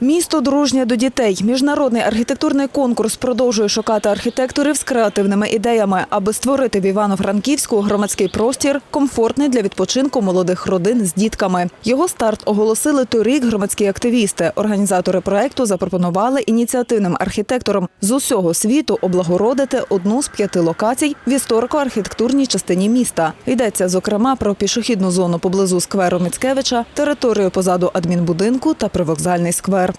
Місто дружнє до дітей. Міжнародний архітектурний конкурс продовжує шукати архітекторів з креативними ідеями, аби створити в Івано-Франківську громадський простір, комфортний для відпочинку молодих родин з дітками. Його старт оголосили торік громадські активісти. Організатори проекту запропонували ініціативним архітекторам з усього світу облагородити одну з п'яти локацій в історико-архітектурній частині міста. Йдеться зокрема про пішохідну зону поблизу скверу Міцкевича, територію позаду адмінбудинку та привокзальний сквер.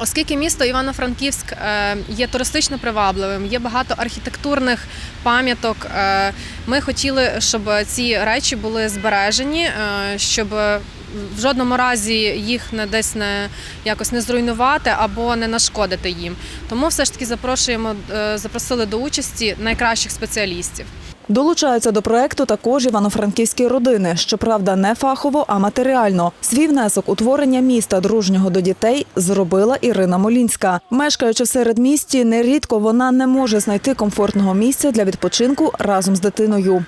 Оскільки місто Івано-Франківськ е, є туристично привабливим, є багато архітектурних пам'яток. е, Ми хотіли, щоб ці речі були збережені, е, щоб в жодному разі їх не десь не якось не зруйнувати або не нашкодити їм. Тому все ж таки запрошуємо, запросили до участі найкращих спеціалістів. Долучаються до проекту також івано-франківські родини. Щоправда, не фахово, а матеріально. Свій внесок у творення міста дружнього до дітей зробила Ірина Молінська. Мешкаючи в середмісті, нерідко вона не може знайти комфортного місця для відпочинку разом з дитиною.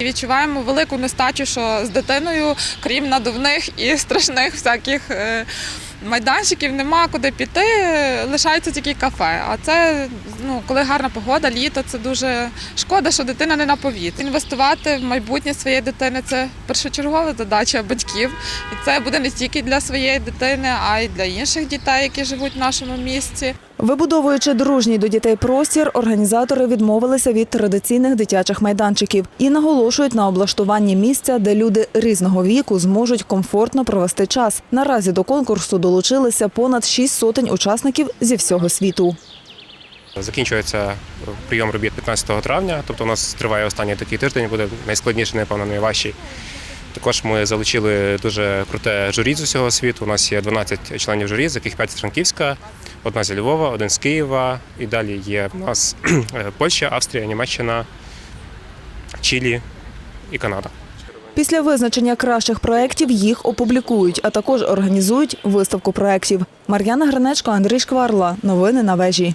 Відчуваємо велику нестачу, що з дитиною, крім надувних і страшних всяких е, майданчиків, нема куди піти, лишається тільки кафе. А це, ну, коли гарна погода, літо, це дуже шкода, що дитина не на повітрі. Інвестувати в майбутнє своєї дитини це першочергова задача батьків. І це буде не тільки для своєї дитини, а й для інших дітей, які живуть в нашому місті. Вибудовуючи дружній до дітей простір, організатори відмовилися від традиційних дитячих майданчиків і наголошують на облаштуванні місця, де люди різного віку зможуть комфортно провести час. Наразі до конкурсу долучилися понад шість сотень учасників зі всього світу. Закінчується прийом робіт 15 травня, тобто у нас триває останній такий тиждень, буде найскладніший, напевно, найважчий. Також ми залучили дуже круте журі з усього світу. У нас є 12 членів журі, з яких 5 з Франківська, одна зі Львова, один з Києва. І далі є в нас Польща, Австрія, Німеччина, Чилі і Канада. Після визначення кращих проєктів їх опублікують, а також організують виставку проєктів. Мар'яна Гринечко, Андрій Шкварла. Новини на вежі.